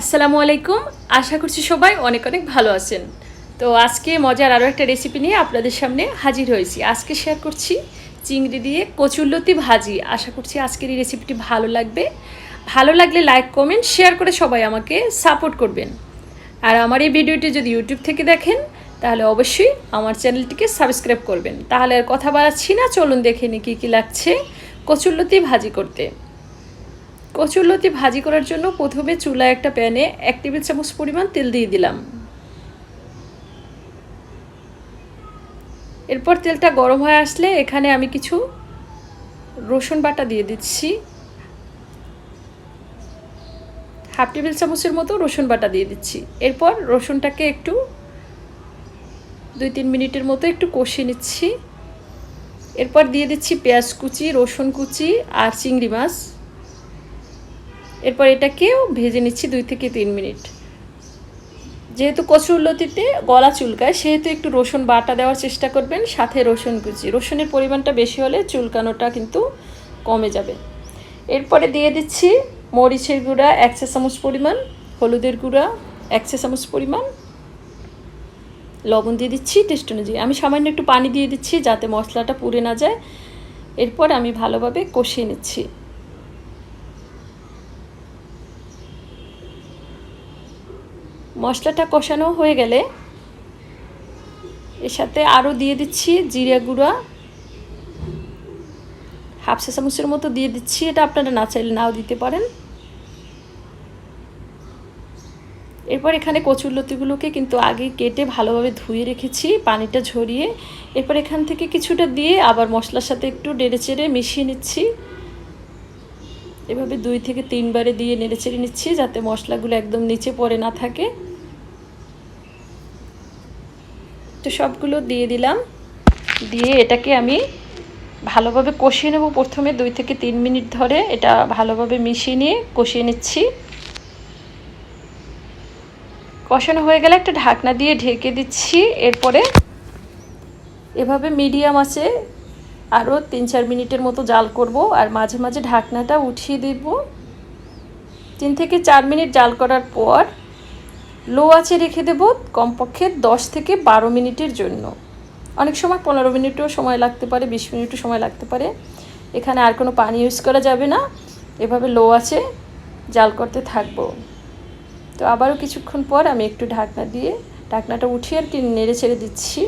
আসসালামু আলাইকুম। আশা করছি সবাই অনেক অনেক ভালো আছেন। তো আজকে মজার আরও একটা রেসিপি নিয়ে আপনাদের সামনে হাজির হয়েছি। আজকে শেয়ার করছি চিংড়ি দিয়ে কচুরলতি ভাজি। আশা করছি আজকের এই রেসিপিটি ভালো লাগবে। ভালো লাগলে লাইক কমেন্ট শেয়ার করে সবাই আমাকে সাপোর্ট করবেন। আর আমার এই ভিডিওটি যদি ইউটিউব থেকে দেখেন, তাহলে অবশ্যই আমার চ্যানেলটিকে সাবস্ক্রাইব করবেন। তাহলে আর কথা বাড়াচ্ছি না। চলুন দেখে নি কী কী লাগছে কচুরলতি ভাজি করতে। কচুরলতি ভাজি করার জন্য প্রথমে চুলায় একটা প্যানে এক টেবিল চামচ পরিমাণ তেল দিয়ে দিলাম। এরপর তেলটা গরম হয়ে আসলে এখানে আমি কিছু রসুন বাটা দিয়ে দিচ্ছি। হাফ টেবিল চামচের মতো রসুন বাটা দিয়ে দিচ্ছি। এরপর রসুনটাকে একটু দুই তিন মিনিটের মতো একটু কষিয়ে নিচ্ছি। এরপর দিয়ে দিচ্ছি পেঁয়াজ কুচি, রসুন কুচি আর চিংড়ি মাছ। এরপর এটাকেও ভেজে নিচ্ছি দুই থেকে তিন মিনিট। যেহেতু কচুরলতিতে গলা চুলকায়, সেহেতু একটু রসুন বাটা দেওয়ার চেষ্টা করবেন, সাথে রসুন কুচি। রসুনের পরিমাণটা বেশি হলে চুলকানোটা কিন্তু কমে যাবে। এরপরে দিয়ে দিচ্ছি মরিচের গুঁড়া, এক চা চামচ পরিমাণ, হলুদের গুঁড়া, এক চা চামচ পরিমাণ। লবণ দিয়ে দিচ্ছি টেস্ট অনুযায়ী। আমি সামান্য একটু পানি দিয়ে দিচ্ছি যাতে মশলাটা পুড়ে না যায়। এরপর আমি ভালোভাবে কষিয়ে নিচ্ছি। মশলাটা কষানো হয়ে গেলে এর সাথে আরও দিয়ে দিচ্ছি জিরা গুঁড়া। হাফ চা চামচের মতো দিয়ে দিচ্ছি, এটা আপনারা না চাইলে নাও দিতে পারেন। এরপর এখানে কচুর লতিগুলোকে কিন্তু আগে কেটে ভালোভাবে ধুয়ে রেখেছি, পানিটা ঝরিয়ে। এরপর এখান থেকে কিছুটা দিয়ে আবার মশলার সাথে একটু নেড়ে চেড়ে মিশিয়ে নিচ্ছি। এভাবে দুই থেকে তিনবারে দিয়ে নেড়ে চেড়ে নিচ্ছি যাতে মশলাগুলো একদম নিচে পড়ে না থাকে। তো সবগুলো দিয়ে দিলাম। দিয়ে এটাকে আমি ভালোভাবে কষিয়ে নেব প্রথমে দুই থেকে তিন মিনিট ধরে। এটা ভালোভাবে মিশিয়ে নিয়ে কষিয়ে নিচ্ছি। কষানো হয়ে গেলে একটা ঢাকনা দিয়ে ঢেকে দিচ্ছি। এরপরে এভাবে মিডিয়াম আছে, আরও তিন চার মিনিটের মতো জাল করব আর মাঝে মাঝে ঢাকনাটা উঠিয়ে দেব। তিন থেকে চার মিনিট জাল করার পর লো আছে রেখে দেব কমপক্ষে দশ থেকে বারো মিনিটের জন্য। অনেক সময় পনেরো মিনিটও সময় লাগতে পারে, বিশ মিনিটও সময় লাগতে পারে। এখানে আর কোনো পানি ইউজ করা যাবে না। এভাবে লো আছে, জাল করতে থাকব। তো আবারও কিছুক্ষণ পর আমি একটু ঢাকনা দিয়ে, ঢাকনাটা উঠিয়ে আর কি নেড়ে ছেড়ে দিচ্ছি।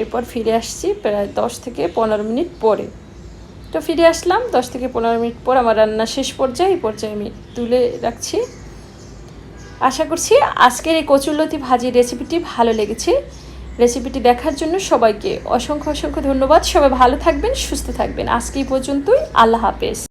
এরপর ফিরে আসছি প্রায় দশ থেকে পনেরো মিনিট পরে। তো ফিরে আসলাম, দশ থেকে পনেরো মিনিট পর আমার রান্না শেষ পর্যায়ে, এই পর্যায়ে আমি তুলে রাখছি। আশা করছি আজকের এই কচুরলতি ভাজির রেসিপিটি ভালো লেগেছে। রেসিপিটি দেখার জন্য সবাইকে অসংখ্য অসংখ্য ধন্যবাদ। সবাই ভালো থাকবেন, সুস্থ থাকবেন। আজকে এই পর্যন্তই। আল্লাহ হাফেজ।